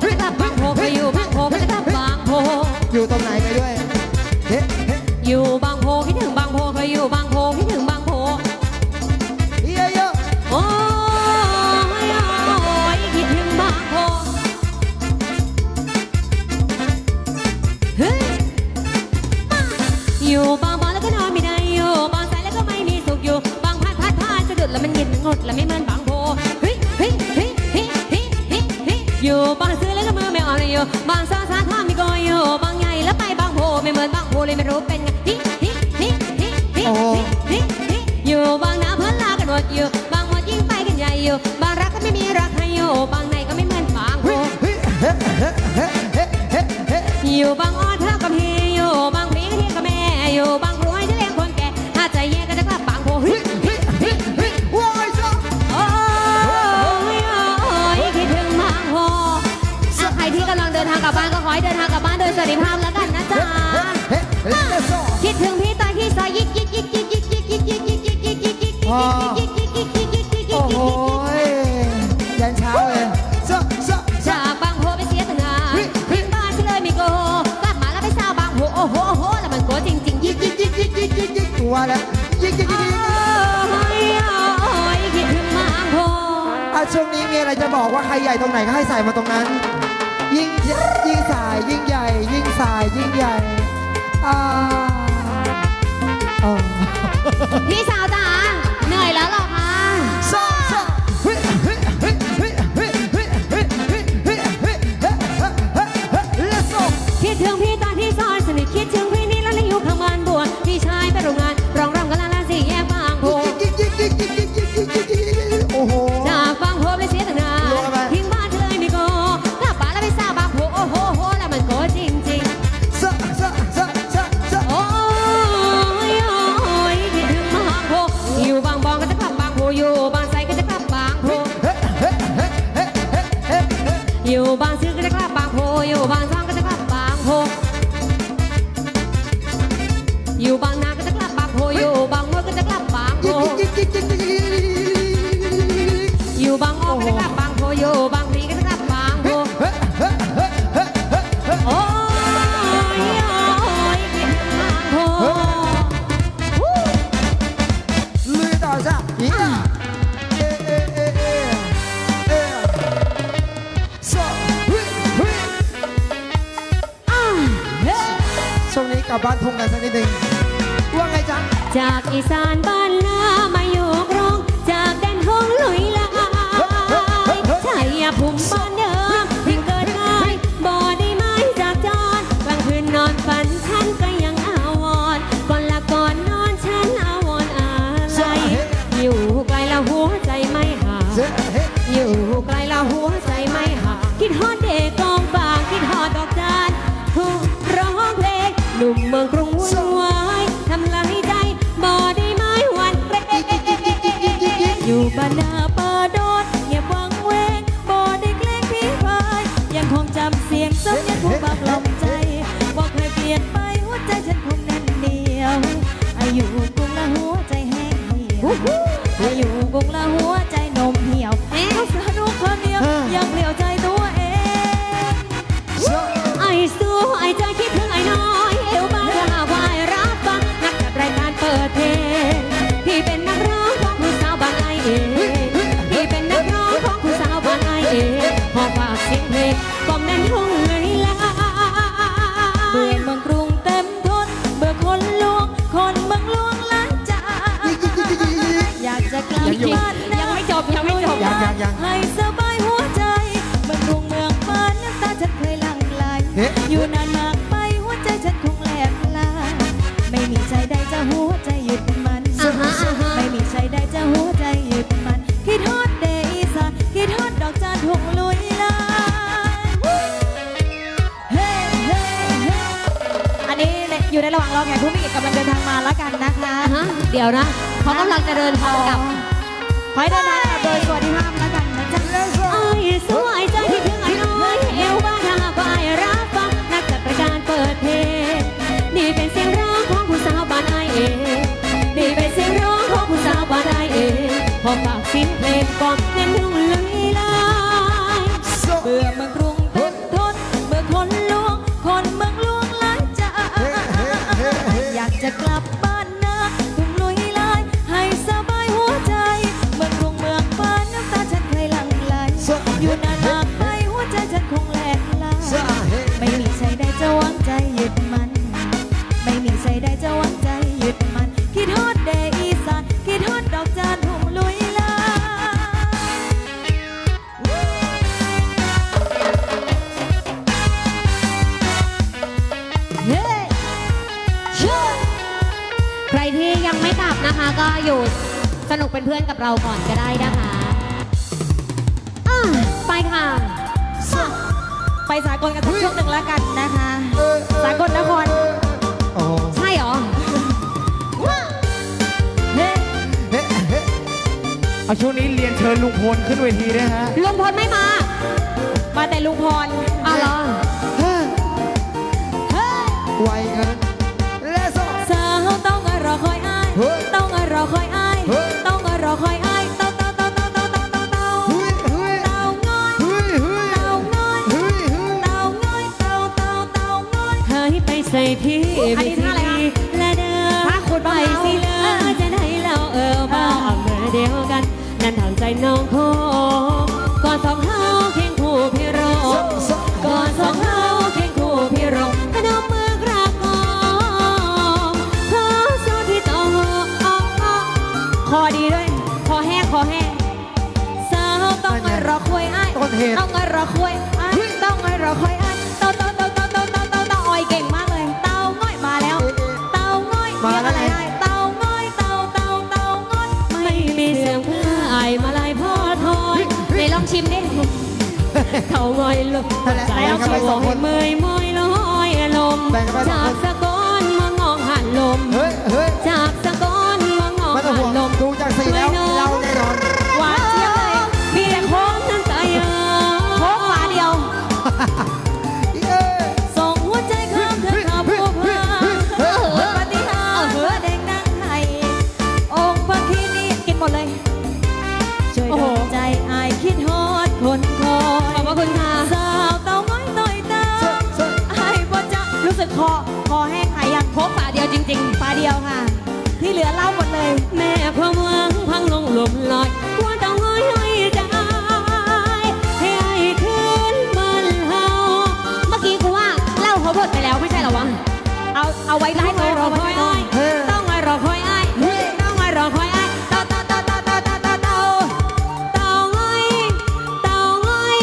ก็จะกลับบางโพเคยอยู่บางโพก็จะกลับบางโพอยู่ตรงไหน ไปกันใหญ่อยู่บางรักก็ไม่มีรักให้อยู่บางไหนก็ไม่เหมือนบางโพเฮ้เฮ้เฮ้เฮ้เฮ้เฮ้เฮ้อยู่บางอ้อนเธอกับเฮอยู่บางพีก็เทียงกับแม่อยู่บางรวยจะเลี้ยงคนแก่ถ้าใจเย็นก็จะกลับบางโพเฮ้ยเฮ้เฮ้เฮ้ว้ายจ้าโอ้ยโอ้ยคิดถึงบางโพอะใครที่กำลังเดินทางกลับบ้านก็ขอให้เดินทางกลับบ้านโดยสวัสดิภาพแล้วกันนะจ๊ะเฮ้เฮ้เลสโซคิดถึงพี่ตอนที่ซอยยิกยิกยิกยิกยิก บอกว่าใครใหญ่ตรงไหนก็ให้ใส่มาตรงนั้น ยิ่งยิ่งสายยิ่งใหญ่ ยิ่งสายยิ่งใหญ่อ่าอ่า พี่สาวจ๋า อยู่บางอ้อก็จะกลับบางโพอยู่บางพลีก็จะกลับบางโพเฮ้เฮ้เฮ้เฮ้เฮ้เฮ้โอ้ยโอ้ยคิดถึงบางโพลุยต่อจ้ะอีอะเอเอเอเอเอโซเฮ้เฮ้อ่าเฮ้ช่วงนี้กลับบ้านทุ่งกันสักนิดหนึ่ง ว่าไงจ๊ะ จากอีสานบ้านนามาอยู่กรุงจากแดนห้องลุยลายชัยภูมิบ้าน ยังยังยังให้สบายหัวใจเมืองกรุงเมืองบ้านน้ำตาฉันเคยหลั่งไหลเฮ้อยู่นานมากไปหัวใจฉันคงแหลกลายไม่มีใจใดจะหัวใจหยุดมันไม่มีใจใดจะหัวใจหยุดมัน คิดฮอดเดอีสานคิดฮอดดอกจานทุ่งลุยลายเฮ้เฮ้เฮ้อันนี้อยู่ในระหว่างรอแขกผู้มีเกียรติกำลังเดินทางมาแล้วกันนะคะฮะเดี๋ยวนะเขากำลังจะเดินทางกลับ ขอให้เดินทางกลับโดยสวัสดิภาพแล้วกันนะจ๊ะไอ้สวยใจที่ถึงไอ้น้อยเอวบ้านหาก็ไอ้รับฟังนักจัดรายการเปิดเพลงนี่เป็นเสียงร้องของผู้สาวบ้านไอเองนี่เป็นเสียงร้องของผู้สาวบ้านไอเองพอฝากเสียงเพลงก่อน กลับนะคะก็อยู่สนุกเป็นเพื่อนกับเราก่อนก็ได้นะคะอะไปค่ะ ไปสากลกันสักช่วงหนึ่งแล้วกันนะคะเออเออสากลนคร โอ้โหใช่เหรอเฮ้เฮ้เฮ้เอาช่วงนี้เรียนเชิญลุงพลขึ้นเวทีด้วยฮะ ลุงพลไม่มา มาแต่ลุงพรอ้าวเหรอเฮ้เฮ้ยไวเกิน ให้ไปใส่ที่อันนี้ท่าอะไรคะและเดินท่าขุดไปมะพร้าวสิเลเออยจะได้เราเออมาเอาเมื่อเดียวกัน นั่นทางใจน้องโคก่อนสองเฮาเคียงคู่พี่รอสะก่อนสองเฮาเคียงคู่พี่รองพนมมือกราบงอมขอโซที่ต้องออกออคอดีด้วย คอแห้งคอแห้ง สาวต้องรอคอยอ้ายต้นเหตุ ต้องรอคอยอ้าย เขาง่อยลุกใจแบ่งกันไปสอยมอยลอยลมจากสะกอนมางองหันลมจากสะกอนมางองหันลมดูจากสีแล้วเราแน่นอน เอาเอาไว้ต้ได้องเลมายรอเอาคไว้อยได้อ้ายเฮ้ยต้องมารอคอยอ้ายต้องมารอคอยอ้ายเต่าเต่าเต่าเต่าเต่าเต่าเต่าเต่าเต่าง้อยเต่าง้อย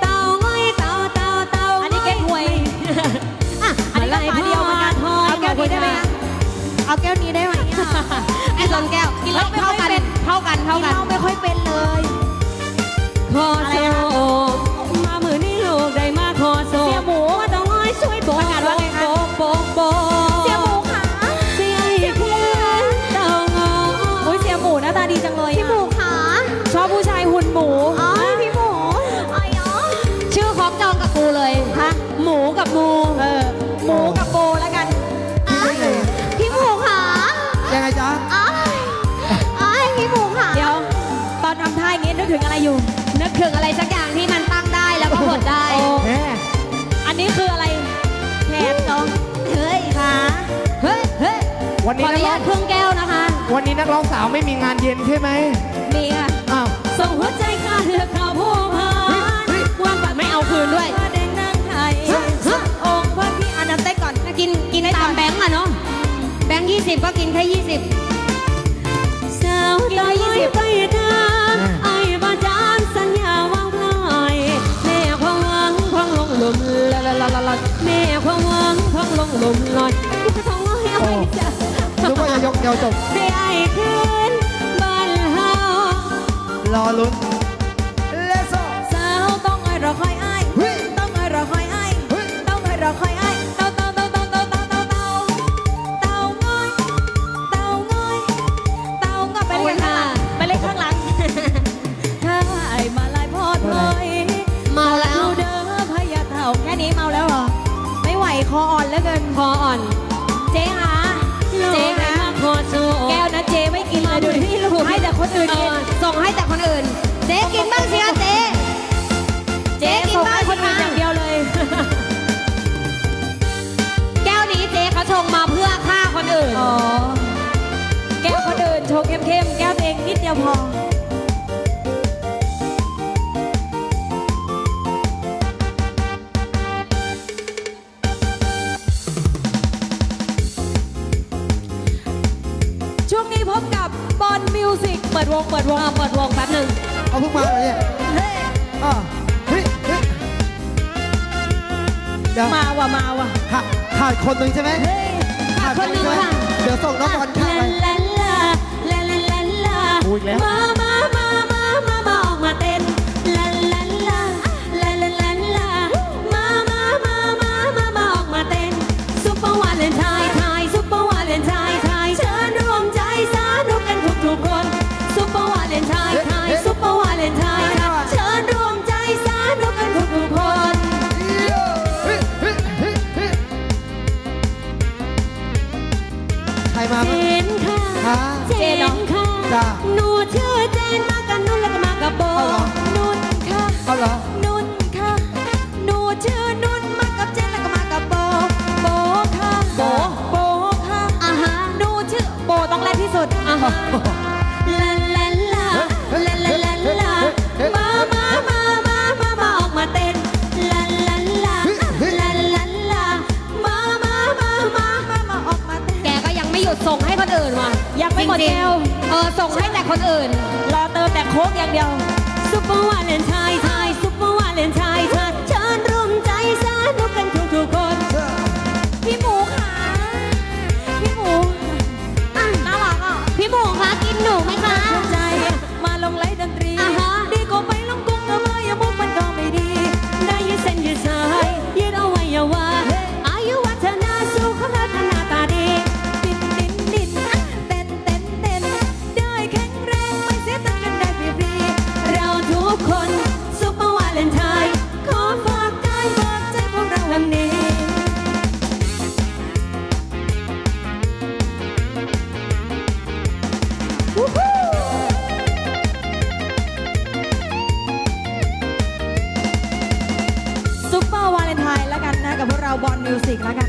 เต่าง้อยเต่าเต่าเต่าอันนี้แก้หวยอะอันนี้ก็ฝาเดียวเหมือนกันเอาแก้วนี้ได้ไหมเอาแก้วนี้ได้ไหมอะไอ้สองแก้วกินแล้วไม่ค่เท่าอยเป็นเท่ากันเท่ากินกันเหล้าไม่ค่อยเป็นเลยขอโซม กับกูเลยฮะหมูกับมูเออหมูกับโบแล้วกันคิดได้ไงพี่หมูขายังไงจ๊ะอ้ายอ้ายพี่หมูขาเดี๋ยว ตอนทำท่าอย่างงี้นึกถึงอะไรอยู่ นึกถึงอะไรสักอย่างที่มันตั้งได้แล้วก็หดได้โอ้แหมอันนี้คืออะไรแทนเนาะเฮ้ยขาเฮ้ยเฮ้ยวันขนี้ออนันุกร้ญาอตงเครื่องแก้วนะคะ วันนี้นักร้องสาวไม่มีงานเย็นใช่ไหมมีค่ะ อ้าว ส่งหัวใจข้าเลือกข่า สิบก็กินแค่ยี่สิบสาวกินแค่ตา20ไปเด้อไอ้บาจานสัญญาว่างพลายแม่ความหวังพังลงหลุมละละละละละแม่ความหวังพังลงหลุมลอยกูจะท้องให้เอาไปจ้ะนึกว่าจะยกเดียวจบได้ไอ้คืนบ้านเฮารอลุ้นเลสโซสาวต้องให้รอคอยอ้ายเฮ้ยต้องให้รอคอยอ้ายเฮ้ยต้องให้รอคอย ออ่อนเหลือเกินคออ่อน เจ๊คะเจ๊เจ๊คะคะขอโชว์แก้วนะเจ๊ไม่กินเลยดูดิให้แต่คนอื่นเอกินอส่งให้แต่คนอื่น เจ๊กินบ้างสิคะ งเปิดวงอะเปิดวงแป๊บหนึ่งเอาเพิ่งมาเลยเนี่ยเฮ้ยอะเฮ้ยเฮ้ยเดี๋ยวมาว่ะมาว่ะขาดขาดคนหนึ่งใช่ไหมเฮ้ยขาดคนหนึ่งใช่ไหมค่ะเดี๋ยวส่งน้องบอลข้ามไปลาลาลาลาลาลาพูดอีกแล้ว มามามา รมาบ้างเจนค่ะฮะเจนค่ะจ้ะหนูชื่อเจนมากับนุ่นแล้วก็มากับโบเอาเหรอนุ่นค่ะเอาเหรอนุ่นค่ะหนูชื่อนุ่นมากับเจนแล้วก็มากับโบโบค่ะโบโบค่ะอ่าฮะหนูชื่อโบต้องแรกที่สุดอ่าฮะ ไม่หมดจริงๆแก้วเออส่งให้แต่คนอื่น รอเติมแต่โค้กอย่างเดียวซุปเปอร์วาเลนไทน์ไทยซุปเปอร์วาเลนไทน์ไทย ๆซุปเปอร์วาเลนไทน์แล้วกัน